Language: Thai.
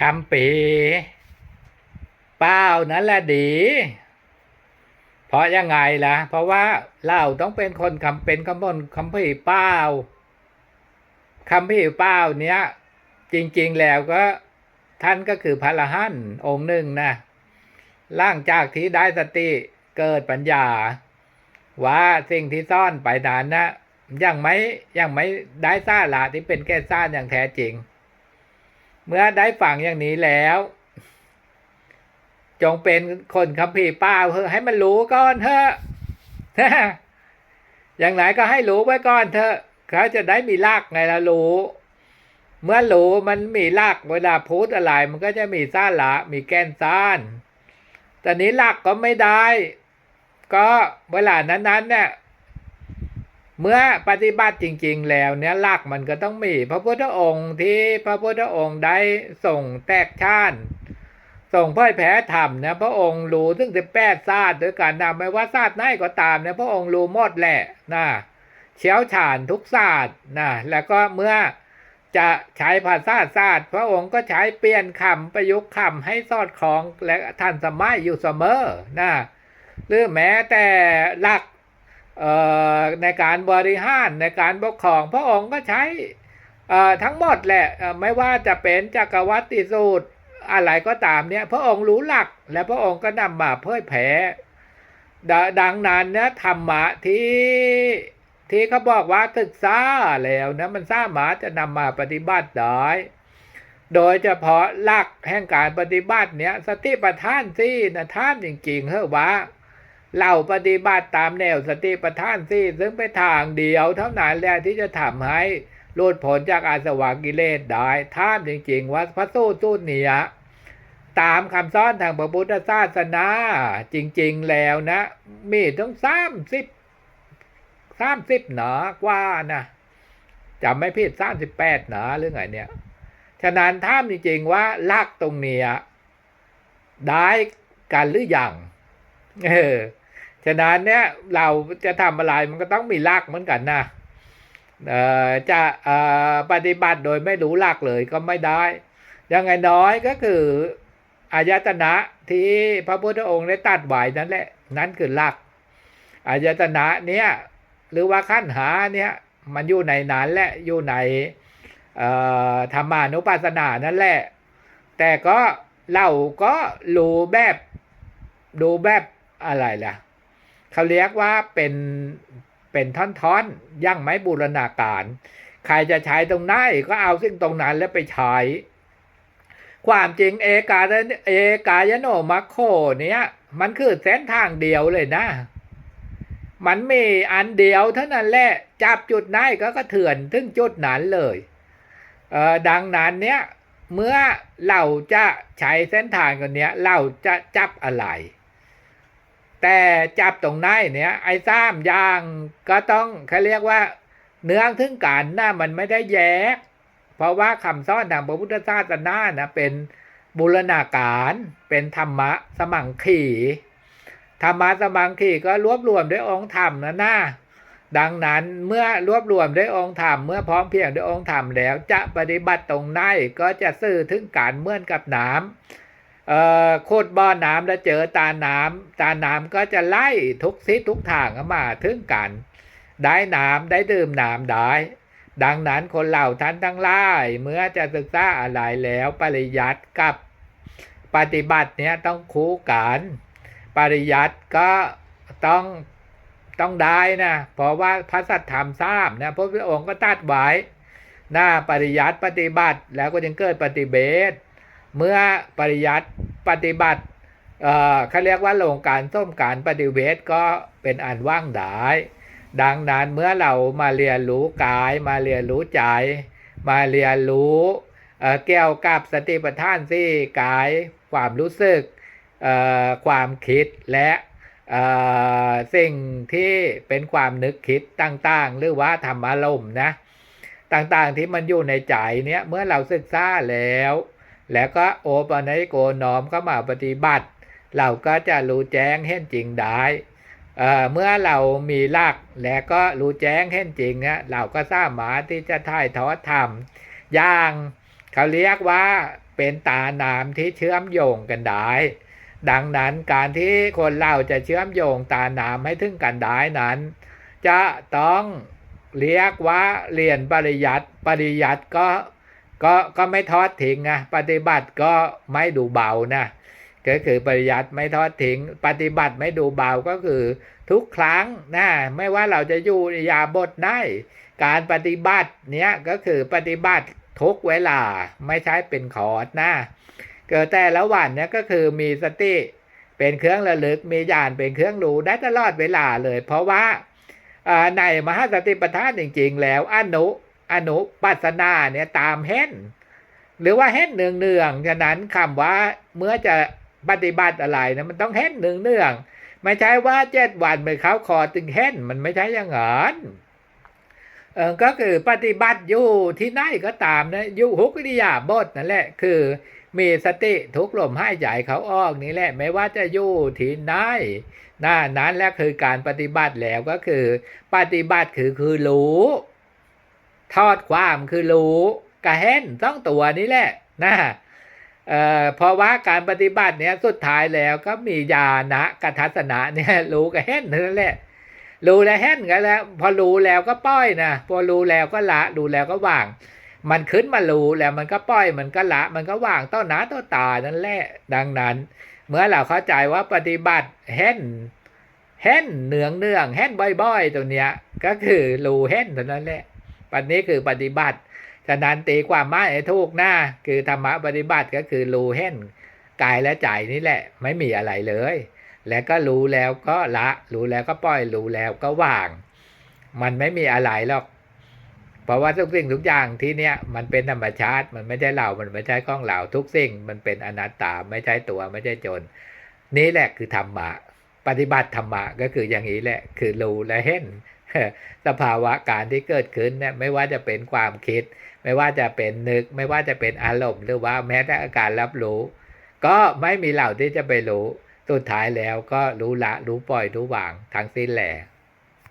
คำปีเป้านั่นแหละดี เพราะยังไงล่ะ เพราะว่าเราต้องเป็นคนคำเป็นคำบนคำพี่เป้าคำพี่เป้าเนี้ยจริง ๆ แล้วก็ท่านก็คือพระอรหันองค์หนึ่งนะล่างจากที่ได้สติเกิดปัญญา ว่าสิ่งที่ซ่อนไปนานนะยังไม่ยังไม่ได้สาระที่เป็นแก่ซ่านอย่างแท้จริง เมื่อได้ฟังอย่างนี้แล้ว จงเป็นคนคำพีร์ป้าเถอให้มันรู้ก่อนเถอะอย่างไหนก็ให้รู้ไว้ก่อนเถอะเขาจะได้มีรากไงละรู้ เมื่อรู้มันมีรากเวลาพูดอะไรมันก็จะมีซ่านละมีแกนซ่านแต่นี้รากก็ไม่ได้ ก็เวลานั้นๆเนี่ย เมื่อปฏิบัติจริง ๆ แล้วเนี่ยรากมันก็ต้องมีพระพุทธองค์ที่พระพุทธองค์ได้ส่งแตกชาติส่งเผยแผ่ธรรมเนี่ยพระองค์รู้ถึงสิบแปดศาสตร์ด้วยกันนะไม่ว่าศาสตร์ไหนก็ตามเนี่ยพระองค์รู้หมดแหละนะเชี่ยวชาญทุกศาสตร์นะแล้วก็เมื่อจะใช้ภาษาศาสตร์ พระองค์ก็ใช้เปลี่ยนคำประยุกต์คำให้สอดคล้องและทันสมัยอยู่เสมอนะหรือแม้แต่หลัก ในการบริหารในการปกครองพระองค์ก็ใช้ทั้งหมดแหละไม่ว่าจะเป็นจักรวัติสูตรอะไรก็ตามเนี่ยพระองค์รู้หลักและพระองค์ก็นำมาเผยแผ่ดดังนั้นเนี่ยธรรมะที่ที่เขาบอกว่าศึกษาแล้วนะมันสามารถจะนำมาปฏิบัติได้โดยเฉพาะหลักแห่งการปฏิบัติเนี่ยสติปัฏฐานสี่นะท่านจริงๆเฮ้อว่า เราปฏิบัติตามแนวสติปัฏฐานสี่ซึ่งเป็นทางเดียวเท่านั้นแหละที่จะทำให้หลุดพ้นจากอาสวะกิเลสได้ท่านจริง ๆ ว่าพระสูตรสูตรเนียตามคำสอนทางพระพุทธศาสนา จริง ๆ แล้วนะ มีถึงสามสิบสามสิบหนากว่านะจำไม่ผิดสามสิบแปดหนาหรือไงเนี่ย ฉะนั้นถ้ามจริง ๆ ว่าลากตรงเนี้ยได้กันหรือยังเออ ฉะนั้นเนี่ยเราจะทำอะไรมันก็ต้องมีหลากเหมือนกันนะเอ่อจะเอ่อปฏิบัติโดยไม่รู้หลักเลยก็ไม่ได้ยังไงน้อยก็คืออายตนะที่พระพุทธองค์ได้ตัดไว้นั่นแหละ นั่นคือหลักอายตนะเนี่ยหรือว่าขั้นหาเนี่ยมันอยู่ในนั้นแหละอยู่ในธรรมานุปัสสนานั่นแหละ แต่ก็เราก็รู้แบบดูแบบอะไรล่ะ เขาเรียกว่าเป็นเป็นท่อนๆยังไม่บูรณาการ ใครจะใช้ตรงไหนก็เอาซึ่งตรงนั้นแล้วไปใช้ ความจริงเอกาเอกายโนมัคโคเนี้ยมันคือเส้นทางเดียวเลยนะ มันมีอันเดียวเท่านั้นแหละจับจุดไหนก็กระเถือนถึงจุดนั้นเลยเออดังนั้นเนี้ยเมื่อเราจะใช้เส้นทางกันเนี้ยเราจะจับอะไร แต่จับตรงไหนเนี่ยไอ้ซ้ามอย่างก็ต้องเขาเรียกว่า เนื้องถึงกันนะมันไม่ได้แยก เพราะว่าคำสอนทางพระพุทธศาสนานะเป็นบูรณาการเป็นธรรมะสมังคีธรรมะสมังคีก็รวบรวมด้วยองค์ธรรมนะนะดังนั้นเมื่อรวบรวมด้วยองค์ธรรมเมื่อพร้อมเพรียงด้วยองค์ธรรมแล้ว จะปฏิบัติตรงไหนก็จะสื่อถึงการเมื่อนกับน้ำเอ่อ โคดบ่อน้ำแล้วเจอตาน้ำตาน้ำก็จะไล่ทุกทิศทุกทางเข้ามาถึงกัน ได้น้ำได้ดื่มน้ำได้ ดังนั้นคนเหล่าท่านทั้งหลายเมื่อจะศึกษาอะไรแล้วปริยัติกับปฏิบัติเนี้ยต้องคู่กัน ปริยัติก็ต้องต้องได้นะเพราะว่าพระสัทธรรมทราบนะพระพุทธองค์ก็ตัดไว้หน้าปริยัติปฏิบัติแล้วก็ยังเกิดปฏิเบท เมื่อปริยัติปฏิบัติเอ่อเขาเรียกว่าลงการส้มการปฏิเวทก็เป็นอันว่างได้ดังนั้นเมื่อเรามาเรียนรู้กายมาเรียนรู้ใจ มาเรียนรู้เอ่อเกี่ยวกับสติปัฏฐานสี่กาย ความรู้สึกเอ่อความคิดและเอ่อสิ่งที่เป็นความนึกคิดต่างๆ หรือว่าธรรมอารมณ์นะต่างๆที่มันอยู่ในใจเนี้ยเมื่อเราศึกษาแล้ว แล้วก็โอปนัยโกน้อมเข้ามาปฏิบัติ เราก็จะรู้แจ้งเห็นจริงได้เเมื่อเรามีหลักและก็รู้แจ้งเห็นจริงเนี่ยเราก็สามารถที่จะถ่ายทอดธรรมอย่างเขาเรียกว่าเป็นตาน้ำที่เชื่อมโยงกันได้ ดังนั้นการที่คนเราจะเชื่อมโยงตาน้ำให้ถึงกันได้นั้น จะต้องเรียกว่าเรียนปริยัติปริยัติก็ ก็ก็ไม่ทอดทิ้งนะปฏิบัติก็ไม่ดูเบานะก็คือปริยัติไม่ทอดทิ้ง ปฏิบัติไม่ดูเบาก็คือทุกครั้งนะไม่ว่าเราจะอยู่ยาบทได้ การปฏิบัติเนี้ยก็คือปฏิบัติทุกเวลาไม่ใช่เป็นคอร์สนะเกิดแต่ละวันเนี้ยก็คือมีสติเป็นเครื่องระลึกมีญาณเป็นเครื่องรู้ได้ตลอดเวลาเลย เพราะว่าในมหาสติปัฏฐานจริง ๆ แล้วอนุ อนุปัสนาเนี่ยตามเห็นหรือว่าเห็นเนืองเนืองๆฉะนั้นคำว่าเมื่อจะปฏิบัติอะไรนะมันต้องเห็นเนืองเนืองๆไม่ใช่ว่าเจ็ดวันไปเขาคอตึงเห็นมันไม่ใช่อย่างนั้นเออก็คือปฏิบัติอยู่ที่ไหนก็ตามนะอยู่หุกอิริยาบถนั่นแหละ คือมีสติทุกลมหายใจเขาออกนี่แหละ ไม่ว่าจะอยู่ที่ไหนหน้านั้นแหละคือการปฏิบัติแล้วก็คือ ปฏิบัติคือคือรู้ ทอดความคือรู้กระเห็นต้องตัวนี้แหละนะเอ่อพราะว่าการปฏิบัติเนี้ยสุดท้ายแล้วก็มีญาณะกัทัศนะเนี่ยรู้กระเห็นเท่านั้นแหละ รู้แล้วเห็นกันแล้ว พอรู้แล้วก็ปล่อยนะพอรู้แล้วก็ละรู้แล้วก็วาง มันขึ้นมารู้แล้วมันก็ปล่อยมันก็ละ มันก็วางต้นหนาต้นตานั่นแหละ ดังนั้น เมื่อเราเข้าใจว่าปฏิบัติเห็นเห็นเนืองเนืองเห็นบ่อยๆ ตัวเนี้ย ก็คือรู้เห็นเท่านั้นแหละ ปัจนี้คือปฏิบัติ ฉะนั้นตีความหมายให้ถูกหน้าคือธรรมะปฏิบัติก็คือรู้เห็นกายและใจนี่แหละ ไม่มีอะไรเลย แล้วก็รู้แล้วก็ละ รู้แล้วก็ปล่อย รู้แล้วก็วาง มันไม่มีอะไรหรอก เพราะว่าทุกสิ่งทุกอย่างที่เนี้ยมันเป็นธรรมชาติ มันไม่ใช่เรา มันไม่ใช่ของเรา ทุกสิ่ง มันเป็นอนัตตา ไม่ใช่ตัว ไม่ใช่จน นี่แหละคือธรรมะ ปฏิบัติธรรมะก็คืออย่างนี้แหละ คือรู้และเห็น สภาวะการที่เกิดขึ้นเนี่ยไม่ว่าจะเป็นความคิด ไม่ว่าจะเป็นนึก ไม่ว่าจะเป็นอารมณ์หรือว่าแม้แต่อาการรับรู้ ก็ไม่มีเหล่าที่จะไปรู้ สุดท้ายแล้วก็รู้ละรู้ปล่อยรู้วางทั้งสิ้นแหละ